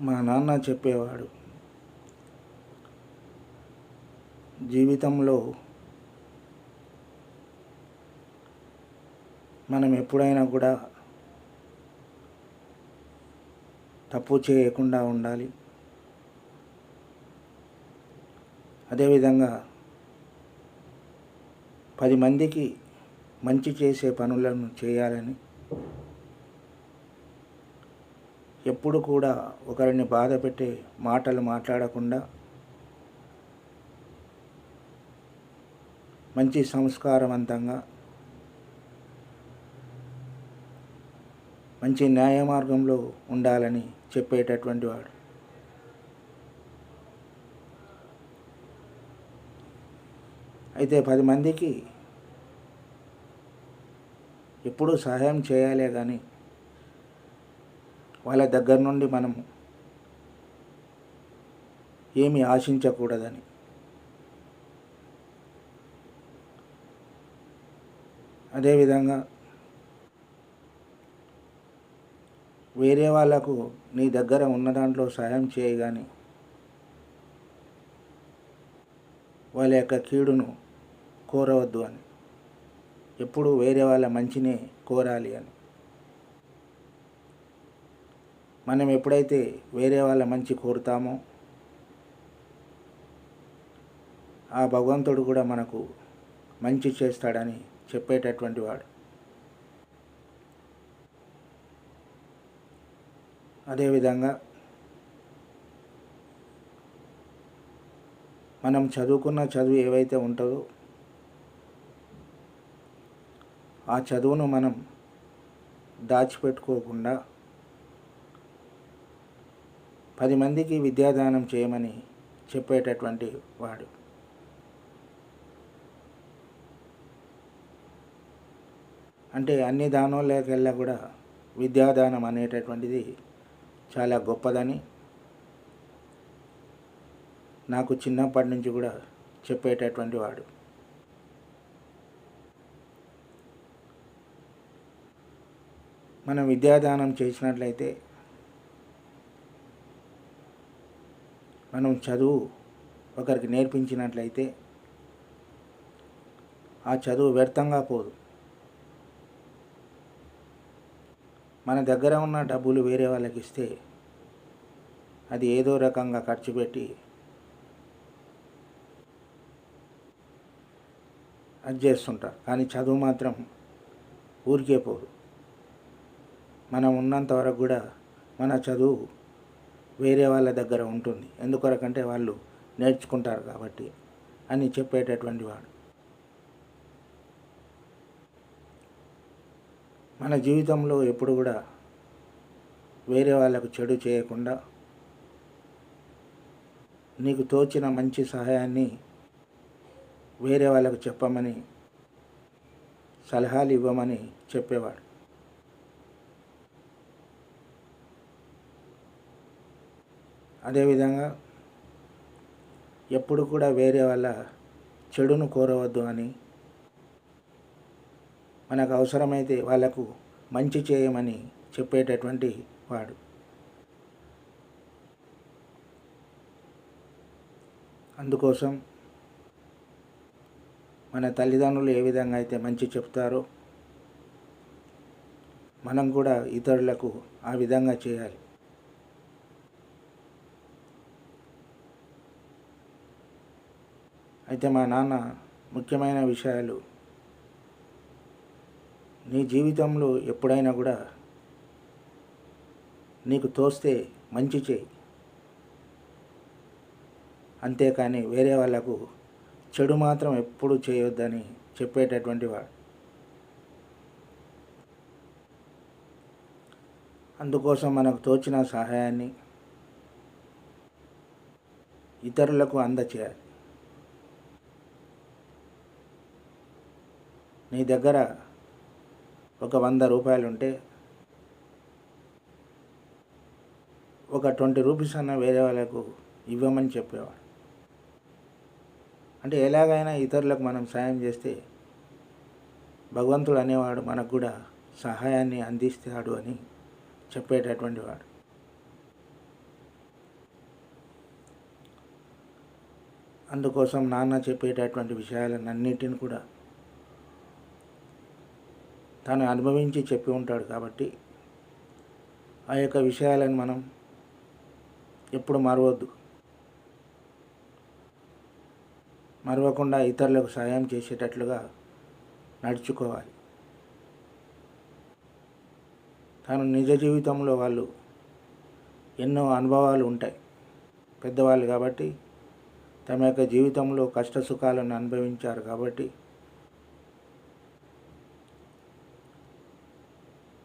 మా నాన్న చెప్పేవాడు. జీవితంలో మనం ఎప్పుడైనా కూడా తప్పు చేయకుండా ఉండాలి. అదేవిధంగా పది మందికి మంచి చేసే పనులను చేయాలని ఎప్పుడు కూడా ఒకరిని బాధ పెట్టే మాటలు మాట్లాడకుండా మంచి సంస్కారవంతంగా మంచి న్యాయ మార్గంలో ఉండాలని చెప్పేటటువంటి వాడు. అయితే పది మందికి ఎప్పుడూ సహాయం చేయాలే కానీ వాళ్ళ దగ్గర నుండి మనము ఏమి ఆశించకూడదని. అదేవిధంగా వేరే వాళ్ళకు నీ దగ్గర ఉన్న దాంట్లో సహాయం చేయగాని వాళ్ళ యొక్క కీడును కోరవద్దు అని. ఎప్పుడు వేరే వాళ్ళ మంచినే కోరాలి అని. మనం ఎప్పుడైతే వేరే వాళ్ళ మంచి కోరుతామో ఆ భగవంతుడు కూడా మనకు మంచి చేస్తాడని చెప్పేటటువంటి వాడు. అదేవిధంగా మనం చదువుకున్న చదువు ఏవైతే ఉంటుందో ఆ చదువును మనం దాచిపెట్టుకోకుండా పది మందికి విద్యాదానం చేయమని చెప్పేటటువంటి వాడు. అంటే అన్ని దానంలోకెల్లా కూడా విద్యాదానం అనేటటువంటిది చాలా గొప్పదని నాకు చిన్నప్పటి నుంచి కూడా చెప్పేటటువంటి వాడు. మనం విద్యాదానం చేసినట్లయితే మనం చదువు ఒకరికి నేర్పించినట్లయితే ఆ చదువు వ్యర్థంగా పోదు. మన దగ్గర ఉన్న డబ్బులు వేరే వాళ్ళకి ఇస్తే అది ఏదో రకంగా ఖర్చు పెట్టి అది చేస్తుంటారు. కానీ చదువు మాత్రం ఊరికే పోదు. మనం ఉన్నంత వరకు కూడా మన చదువు వేరే వాళ్ళ దగ్గర ఉంటుంది. ఎందుకొరకంటే వాళ్ళు నేర్చుకుంటారు కాబట్టి అని చెప్పేటటువంటి వాడు. మన జీవితంలో ఎప్పుడు కూడా వేరే వాళ్ళకు చెడు చేయకుండా నీకు తోచిన మంచి సహాయాన్ని వేరే వాళ్ళకు చెప్పమని సలహాలు ఇవ్వమని చెప్పేవాడు. అదేవిధంగా ఎప్పుడు కూడా వేరే వాళ్ళ చెడును కోరవద్దు అని మనకు అవసరమైతే వాళ్ళకు మంచి చేయమని చెప్పేటటువంటి వాడు. అందుకోసం మన తల్లిదండ్రులు ఏ విధంగా అయితే మంచి చెప్తారో మనం కూడా ఇతరులకు ఆ విధంగా చేయాలి. అయితే మా నాన్న ముఖ్యమైన విషయాలు. నీ జీవితంలో ఎప్పుడైనా కూడా నీకు తోస్తే మంచి చేయి. అంతేకాని వేరే వాళ్ళకు చెడు మాత్రం ఎప్పుడు చేయొద్దని చెప్పేటటువంటి వాడు. అందుకోసం మనకు తోచిన సహాయాన్ని ఇతరులకు అందచేయాలి. నీ దగ్గర ఒక వంద రూపాయలు ఉంటే ఒక ట్వంటీ రూపీస్ అన్న వేరే వాళ్ళకు ఇవ్వమని చెప్పేవాడు. అంటే ఎలాగైనా ఇతరులకు మనం సాయం చేస్తే భగవంతుడు అనేవాడు మనకు కూడా సహాయాన్ని అందిస్తాడు అని చెప్పేటటువంటి వాడు. అందుకోసం నాన్న చెప్పేటటువంటి విషయాలన్నిటిని కూడా తను అనుభవించి చెప్పి ఉంటాడు కాబట్టి ఆ యొక్క విషయాలను మనం ఎప్పుడు మరవద్దు. మరవకుండా ఇతరులకు సహాయం చేసేటట్లుగా నడుచుకోవాలి. తను నిజ జీవితంలో వాళ్ళు ఎన్నో అనుభవాలు ఉంటాయి. పెద్దవాళ్ళు కాబట్టి తమ యొక్క జీవితంలో కష్ట సుఖాలను అనుభవించారు కాబట్టి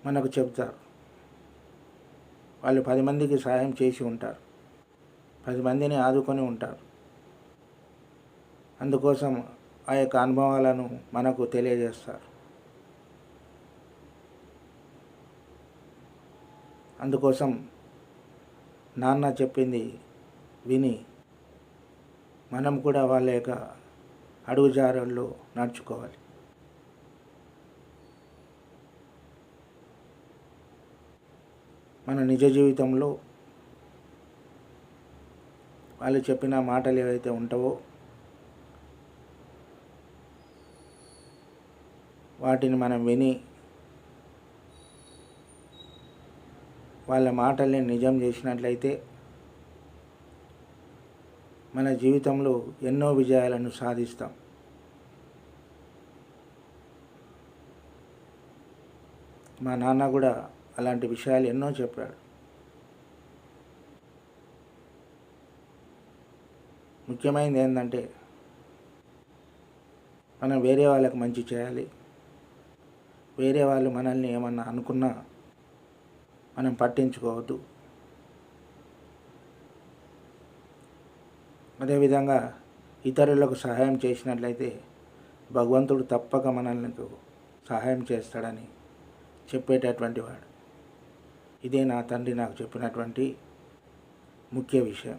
మనకు చెప్తారు వాళ్ళు పది మందికి సహాయం చేసి ఉంటారు. పది మందిని ఆదుకొని ఉంటారు. అందుకోసం ఆ యొక్క అనుభవాలను మనకు తెలియజేస్తారు. అందుకోసం నాన్న చెప్పింది విని మనం కూడా వాళ్ళ యొక్క అడుగుజాడల్లో నడుచుకోవాలి. మన నిజ జీవితంలో వాళ్ళు చెప్పిన మాటలు ఏవైతే ఉంటావో వాటిని మనం విని వాళ్ళ మాటల్ని నిజం చేసినట్లయితే మన జీవితంలో ఎన్నో విజయాలను సాధిస్తాం. మా నాన్న కూడా అలాంటి విషయాలు ఎన్నో చెప్పాడు. ముఖ్యమైనది ఏంటంటే మనం వేరే వాళ్ళకి మంచి చేయాలి. వేరే వాళ్ళు మనల్ని ఏమన్నా అనుకున్నా మనం పట్టించుకోవద్దు. అదేవిధంగా ఇతరులకు సహాయం చేసినట్లయితే భగవంతుడు తప్పక మనల్ని సహాయం చేస్తాడని చెప్పేటటువంటి వాడు. ఇదే నా తండ్రి నాకు చెప్పినటువంటి ముఖ్య విషయం.